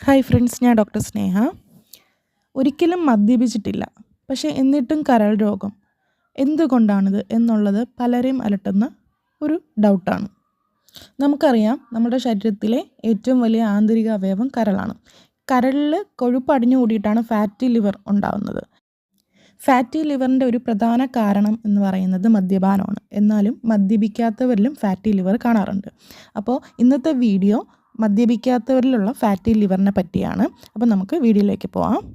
Hi friends ഞാൻ doctor Sneha. ഒരിക്കലും മദ്യപിച്ചിട്ടില്ല. പക്ഷേ എന്നിട്ടും കരൾ രോഗം. എന്തുകൊണ്ടാണിത് എന്നുള്ളത് പലരെയും അലട്ടുന്ന ഒരു ഡൗട്ടാണ്. നമുക്കറിയാം നമ്മുടെ ശരീരത്തിലെ ഏറ്റവും വലിയ ആന്തരിക അവയവം കരളാണ്. കരളിൽ കൊഴുപ്പ് അടിഞ്ഞു കൂടിയിട്ടാണ് ഫാറ്റി ലിവർ ഉണ്ടാകുന്നത് ഫാറ്റി ലിവറിന്റെ ഒരു പ്രധാന കാരണം എന്ന് പറയുന്നത് മദ്യപാനമാണ്. എന്നാലും മദ്യപിക്കാത്തവരിലും ഫാറ്റി ലിവർ കാണാറുണ്ട്. അപ്പോൾ ഇന്നത്തെ വീഡിയോ മദ്യപിക്കാത്തവരിലുള്ള ഫാറ്റി ലിവറിനെ പറ്റിയാണ്. അപ്പോൾ നമുക്ക് വീഡിയോയിലേക്ക് പോവാം.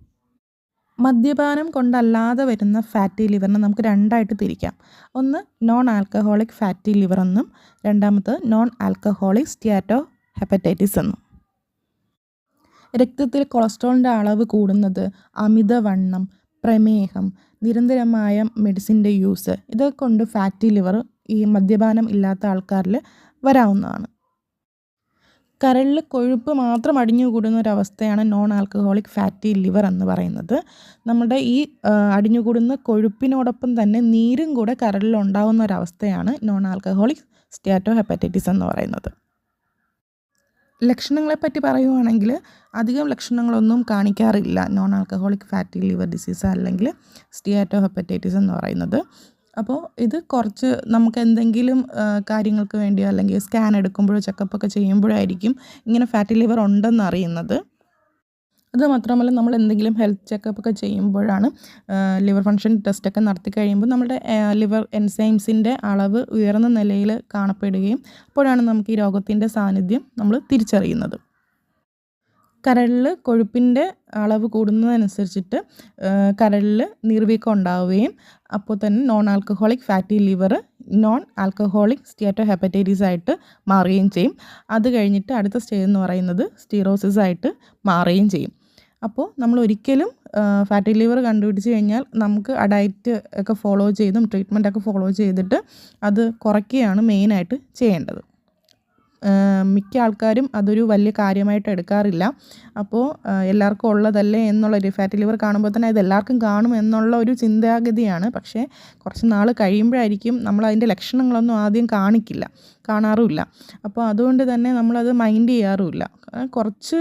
മദ്യപാനം കൊണ്ടല്ലാതെ വരുന്ന ഫാറ്റി ലിവറിനെ നമുക്ക് രണ്ടായിട്ട് തിരിക്കാം. ഒന്ന് നോൺ ആൽക്കഹോളിക് ഫാറ്റി ലിവർ എന്നും രണ്ടാമത് നോൺ ആൽക്കഹോളിക് സ്റ്റിയാറ്റോ ഹെപ്പറ്റൈറ്റിസ് എന്നും. രക്തത്തിൽ കൊളസ്ട്രോളിന്റെ അളവ് കൂടുന്നത് അമിതവണ്ണം പ്രമേഹം നിരന്തരമായ മെഡിസിന്റെ യൂസ് ഇതൊക്കെ കൊണ്ട് ഫാറ്റി ലിവർ ഈ മദ്യപാനം ഇല്ലാത്ത ആൾക്കാരിൽ വരാവുന്നതാണ്. കരളിൽ കൊഴുപ്പ് മാത്രം അടിഞ്ഞു കൂടുന്ന ഒരവസ്ഥയാണ് നോൺ ആൽക്കഹോളിക് ഫാറ്റി ലിവർ എന്ന് പറയുന്നത്. നമ്മുടെ ഈ അടിഞ്ഞുകൂടുന്ന കൊഴുപ്പിനോടൊപ്പം തന്നെ നീരും കൂടെ കരളിൽ ഉണ്ടാകുന്ന ഒരവസ്ഥയാണ് നോൺ ആൽക്കഹോളിക് സ്റ്റാറ്റോ ഹെപ്പറ്റൈറ്റിസ് എന്ന് പറയുന്നത്. ലക്ഷണങ്ങളെപ്പറ്റി പറയുവാണെങ്കിൽ അധികം ലക്ഷണങ്ങളൊന്നും കാണിക്കാറില്ല non alcoholic fatty liver disease അല്ലെങ്കിൽ സ്റ്റിയാറ്റോ ഹെപ്പറ്റൈറ്റിസ് എന്ന് പറയുന്നത്. അപ്പോൾ ഇത് കുറച്ച് നമുക്ക് എന്തെങ്കിലും കാര്യങ്ങൾക്ക് വേണ്ടിയോ അല്ലെങ്കിൽ സ്കാൻ എടുക്കുമ്പോഴോ ചെക്കപ്പ് ചെക്കപ്പൊക്കെ ചെയ്യുമ്പോഴായിരിക്കും ഇങ്ങനെ ഫാറ്റി ലിവർ ഉണ്ടെന്ന് അറിയുന്നത്. അത് മാത്രമല്ല നമ്മൾ എന്തെങ്കിലും ഹെൽത്ത് ചെക്കപ്പ് ഒക്കെ ചെയ്യുമ്പോഴാണ് ലിവർ ഫങ്ഷൻ ടെസ്റ്റൊക്കെ നടത്തി കഴിയുമ്പോൾ നമ്മുടെ ലിവർ എൻസൈംസിന്റെ അളവ് ഉയർന്ന നിലയിൽ കാണപ്പെടുകയും അപ്പോഴാണ് നമുക്ക് ഈ രോഗത്തിന്റെ സാന്നിധ്യം നമ്മൾ തിരിച്ചറിയുന്നത്. കരളിൽ കൊഴുപ്പിന്റെ അളവ് കൂടുന്നതനുസരിച്ചിട്ട് കരളിൽ നീർവീക്കം ഉണ്ടാവുകയും അപ്പോൾ തന്നെ non alcoholic fatty liver non alcoholic steatohepatitis ആയിട്ട് മാറുകയും ചെയ്യും. അത് കഴിഞ്ഞിട്ട് അടുത്ത സ്റ്റേജ് എന്ന് പറയുന്നത് സ്റ്റീറോസിസ് ആയിട്ട് മാറുകയും ചെയ്യും. അപ്പോൾ നമ്മൾ ഒരിക്കലും ഫാറ്റി ലിവർ കണ്ടുപിടിച്ച് കഴിഞ്ഞാൽ നമുക്ക് ആ ഡയറ്റ് ഒക്കെ ഫോളോ ചെയ്തും ട്രീറ്റ്മെന്റ് ഒക്കെ ഫോളോ ചെയ്തിട്ട് അത് കുറയ്ക്കുകയാണ് മെയിനായിട്ട് ചെയ്യേണ്ടത്. മിക്ക ആൾക്കാരും അതൊരു വലിയ കാര്യമായിട്ട് എടുക്കാറില്ല. അപ്പോൾ എല്ലാവർക്കും ഉള്ളതല്ലേ എന്നുള്ള ഒരു ഫാറ്റ് ലിവർ കാണുമ്പോൾ തന്നെ ഇത് എല്ലാവർക്കും കാണും എന്നുള്ള ഒരു ചിന്താഗതിയാണ്. പക്ഷേ കുറച്ച് നാൾ കഴിയുമ്പോഴായിരിക്കും നമ്മൾ അതിന്റെ ലക്ഷണങ്ങളൊന്നും ആദ്യം കാണിക്കില്ല. കാണാറുമില്ല. അപ്പോൾ അതുകൊണ്ട് തന്നെ നമ്മളത് മൈൻഡ് ചെയ്യാറുമില്ല. കുറച്ച്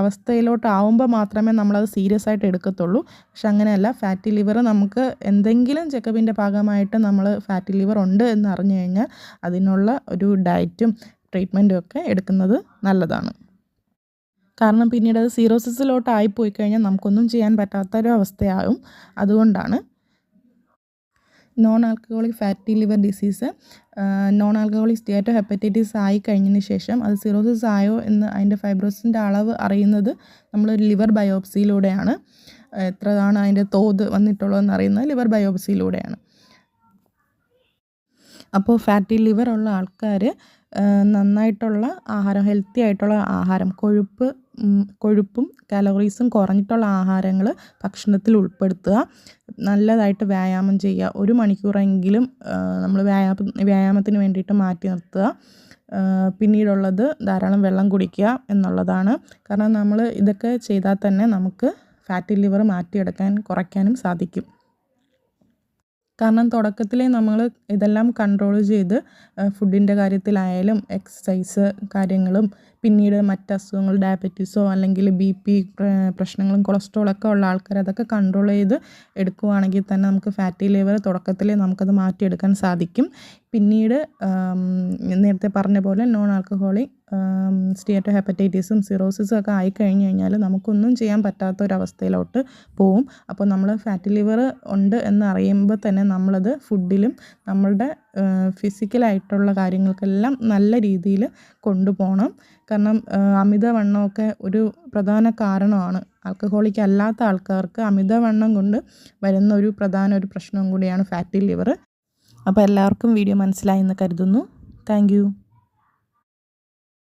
അവസ്ഥയിലോട്ടാവുമ്പോൾ മാത്രമേ നമ്മളത് സീരിയസ് ആയിട്ട് എടുക്കത്തുള്ളൂ. പക്ഷെ അങ്ങനെയല്ല ഫാറ്റി ലിവർ നമുക്ക് എന്തെങ്കിലും ചെക്കപ്പിന്റെ ഭാഗമായിട്ട് നമ്മൾ ഫാറ്റി ലിവർ ഉണ്ട് എന്ന് അറിഞ്ഞു കഴിഞ്ഞാൽ അതിനുള്ള ഒരു ഡയറ്റും ട്രീറ്റ്മെന്റും ഒക്കെ എടുക്കുന്നത് നല്ലതാണ്. കാരണം പിന്നീട് അത് സീറോസിസിലോട്ട് പോയി കഴിഞ്ഞാൽ നമുക്കൊന്നും ചെയ്യാൻ പറ്റാത്തൊരു അവസ്ഥയാകും അതുകൊണ്ടാണ് non alcoholic fatty liver disease non alcoholic steatohepatitis ആയി കഴിഞ്ഞതിന് ശേഷം അത് സിറോസിസ് ആയോ എന്ന് അതിന്റെ ഫൈബ്രോസിന്റെ അളവ് അറിയുന്നത് നമ്മൾ ലിവർ ബയോപ്സിയിലൂടെയാണ് എത്രയാണ് അതിന്റെ തോത് വന്നിട്ടുള്ളതെന്ന് അറിയുന്നത് ലിവർ ബയോപ്സിയിലൂടെയാണ് അപ്പോൾ ഫാറ്റി ലിവർ ഉള്ള ആൾക്കാർ നന്നായിട്ടുള്ള ആഹാരം ഹെൽത്തി ആയിട്ടുള്ള ആഹാരം കൊഴുപ്പ് കൊഴുപ്പും കലോറീസും കുറഞ്ഞിട്ടുള്ള ആഹാരങ്ങൾ ഭക്ഷണത്തിൽ ഉൾപ്പെടുത്തുക. നല്ലതായിട്ട് വ്യായാമം ചെയ്യുക. ഒരു മണിക്കൂറെങ്കിലും നമ്മൾ വ്യായാമ വ്യായാമത്തിന് വേണ്ടിയിട്ട് മാറ്റി നിർത്തുക. പിന്നീടുള്ളത് ധാരാളം വെള്ളം കുടിക്കുക എന്നുള്ളതാണ്. കാരണം നമ്മൾ ഇതൊക്കെ ചെയ്താൽ തന്നെ നമുക്ക് ഫാറ്റി ലിവർ മാറ്റിയെടുക്കാൻ കുറയ്ക്കാനും സാധിക്കും. കാരണം തുടക്കത്തിലേ നമ്മൾ ഇതെല്ലാം കൺട്രോൾ ചെയ്ത് ഫുഡിന്റെ കാര്യത്തിലായാലും എക്സസൈസ് കാര്യങ്ങളും പിന്നീട് മറ്റ് അസുഖങ്ങൾ ഡയബറ്റീസോ അല്ലെങ്കിൽ ബി പി പ്രശ്നങ്ങളും കൊളസ്ട്രോളൊക്കെ ഉള്ള ആൾക്കാർ അതൊക്കെ കൺട്രോൾ ചെയ്ത് എടുക്കുവാണെങ്കിൽ തന്നെ നമുക്ക് ഫാറ്റി ലിവർ തുടക്കത്തിലേ നമുക്കത് മാറ്റിയെടുക്കാൻ സാധിക്കും. പിന്നീട് നേരത്തെ പറഞ്ഞ പോലെ നോൺ ആൽക്കഹോളിക് സ്റ്റേറ്റോ ഹെപ്പറ്റൈറ്റിസും സിറോസിസും ഒക്കെ ആയി കഴിഞ്ഞ് കഴിഞ്ഞാൽ നമുക്കൊന്നും ചെയ്യാൻ പറ്റാത്ത ഒരവസ്ഥയിലോട്ട് പോവും. അപ്പോൾ നമ്മൾ ഫാറ്റി ലിവർ ഉണ്ട് എന്ന് അറിയുമ്പോൾ തന്നെ നമ്മളത് ഫുഡിലും നമ്മളുടെ ഫിസിക്കലായിട്ടുള്ള കാര്യങ്ങൾക്കെല്ലാം നല്ല രീതിയിൽ കൊണ്ടുപോകണം. കാരണം അമിതവണ്ണമൊക്കെ ഒരു പ്രധാന കാരണമാണ്. ആൽക്കഹോളിക് അല്ലാത്ത ആൾക്കാർക്ക് അമിതവണ്ണം കൊണ്ട് വരുന്ന ഒരു പ്രധാന ഒരു പ്രശ്നം കൂടിയാണ് ഫാറ്റി ലിവർ. അപ്പോൾ എല്ലാവർക്കും വീഡിയോ മനസ്സിലായി എന്ന് കരുതുന്നു. താങ്ക്